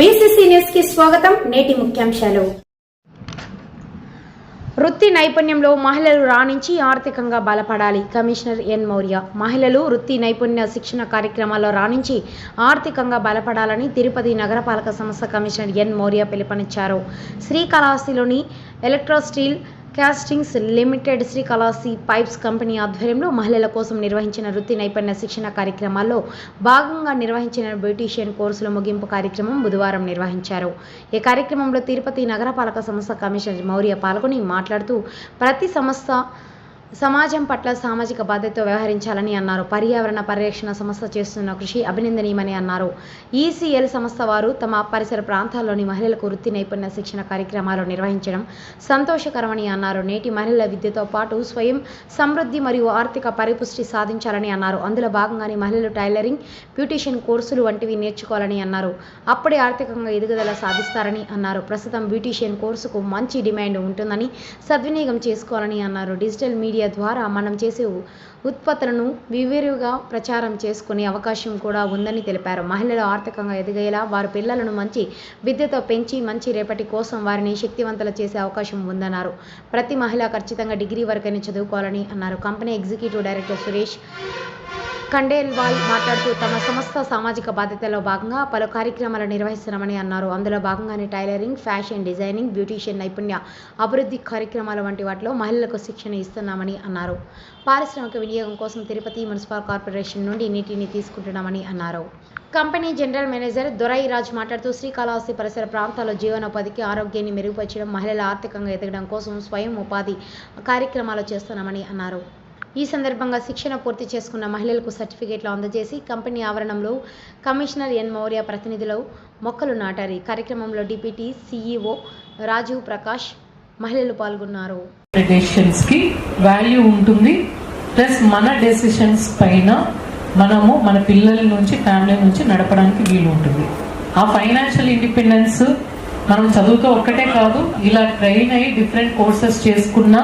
కి స్వాగతం. నేటి ముఖ్యాంశాలు. వృత్తి నైపుణ్యంలో మహిళలు రాణించి ఆర్థికంగా బలపడాలి. కమిషనర్ ఎన్ మౌర్య మహిళలు వృత్తి నైపుణ్య శిక్షణ కార్యక్రమాల్లో రాణించి ఆర్థికంగా బలపడాలని తిరుపతి నగరపాలక సంస్థ కమిషనర్ ఎన్ మౌర్య పిలుపునిచ్చారు. శ్రీకాళహస్తిలోని Electrosteel Castings Limited Srikalahasti pipes company ఆధ్వర్యంలో మహిళల కోసం నిర్వహించిన వృత్తి నైపుణ్య శిక్షణ కార్యక్రమాల్లో భాగంగా నిర్వహించిన బ్యూటీషియన్ కోర్సుల ముగింపు కార్యక్రమం బుధవారం నిర్వహించారు. ఈ కార్యక్రమంలో తిరుపతి నగరపాలక సంస్థ కమిషనర్ మౌర్య పాల్గొని మాట్లాడుతూ ప్రతి సంస్థ సమాజం పట్ల సామాజిక బాధ్యతతో వ్యవహరించాలని అన్నారు. పర్యావరణ పరిరక్షణ సంస్థ చేస్తున్న కృషి అభినందనీయమని అన్నారు. ఈసీఎల్ సంస్థ వారు తమ పరిసర ప్రాంతాల్లోని మహిళలకు వృత్తి నైపుణ్య శిక్షణ కార్యక్రమాలు నిర్వహించడం సంతోషకరమని అన్నారు. నేటి మహిళల విద్యతో పాటు స్వయం సమృద్ధి మరియు ఆర్థిక పరిపుష్టి సాధించాలని అన్నారు. అందులో భాగంగానే మహిళలు టైలరింగ్ బ్యూటీషియన్ కోర్సులు వంటివి నేర్చుకోవాలని అన్నారు. అప్పుడే ఆర్థికంగా ఎదుగుదల సాధిస్తారని అన్నారు. ప్రస్తుతం బ్యూటీషియన్ కోర్సుకు మంచి డిమాండ్ ఉంటుందని సద్వినియోగం చేసుకోవాలని అన్నారు. డిజిటల్ మీడియా ద్వారా మనం చేసే ఉత్పత్తులను విరివిగా ప్రచారం చేసుకునే అవకాశం కూడా ఉందని తెలిపారు. మహిళలు ఆర్థికంగా ఎదిగేలా వారి పిల్లలను మంచి విద్యతో పెంచి మంచి రేపటి కోసం వారిని శక్తివంతులు చేసే అవకాశం ఉందన్నారు. ప్రతి మహిళ ఖచ్చితంగా డిగ్రీ వరకైనా చదువుకోవాలని అన్నారు. Company executive director Suresh Khandelwal మాట్లాడుతూ తమ సంస్థ సామాజిక బాధ్యతలో భాగంగా పలు కార్యక్రమాలు నిర్వహిస్తున్నామని అన్నారు. అందులో భాగంగానే టైలరింగ్ ఫ్యాషన్ డిజైనింగ్ బ్యూటీషియన్ నైపుణ్య అభివృద్ధి కార్యక్రమాల వంటి వాటిలో మహిళలకు శిక్షణ ఇస్తున్నామని అన్నారు. పారిశ్రామిక వినియోగం కోసం తిరుపతి మున్సిపల్ కార్పొరేషన్ నుండి నీటిని తీసుకుంటున్నామని అన్నారు. Company general manager Dorai Raj మాట్లాడుతూ శ్రీకాళహస్తి పరిసర ప్రాంతాల్లో జీవనోపాధికి ఆరోగ్యాన్ని మెరుగుపరచడం మహిళల ఆర్థికంగా ఎదగడం కోసం స్వయం ఉపాధి కార్యక్రమాలు చేస్తున్నామని అన్నారు. ఈ సందర్భంగా శిక్షణ పూర్తి చేసుకున్న మహిళలకు సర్టిఫికేట్లు అందజేసి కంపెనీ ఆవరణంలో కమిషనర్ ఎన్ మౌర్య ప్రతినిధులు మొక్కలు నాటారు. ఈ కార్యక్రమంలో డిప్యూటీ సీఈఓ రాజీవ్ ప్రకాష్ మహిళలు పాల్గొన్నారు. డెసిషన్స్ వాల్యూ ఉంటుంది. ప్లస్ మన డెసిషన్స్ పైన మనము మన పిల్లల నుంచి ఫ్యామిలీ నుంచి నడపడానికి వీలు ఉంటుంది. ఆ ఫైనాన్షియల్ ఇండిపెండెన్స్ మనం చదువుతో ఒక్కటే కాదు ఇలా ట్రైన్ అయ్యి డిఫరెంట్ కోర్సెస్ చేసుకున్న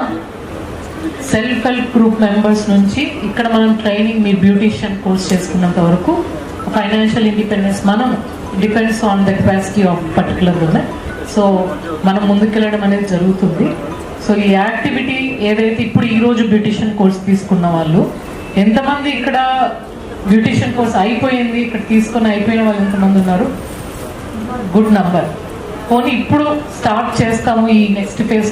సెల్ఫ్ హెల్ప్ గ్రూప్ మెంబర్స్ నుంచి ఇక్కడ మనం ట్రైనింగ్ మీ బ్యూటీషియన్ కోర్స్ చేసుకున్నంత వరకు ఫైనాన్షియల్ ఇండిపెండెన్స్ మనం depends on the capacity of particular women. So మనం ముందుకెళ్ళడం అనేది జరుగుతుంది. సో ఈ యాక్టివిటీ ఏదైతే ఇప్పుడు ఈరోజు రోజు బ్యూటిషియన్ కోర్స్ తీసుకున్న వాళ్ళు ఎంతమంది ఇక్కడ బ్యూటిషియన్ కోర్స్ అయిపోయింది ఇక్కడ తీసుకొని అయిపోయిన వాళ్ళు ఎంతమంది ఉన్నారు? Good number. పోనీ ఇప్పుడు స్టార్ట్ చేస్తాము ఈ నెక్స్ట్ ఫేజ్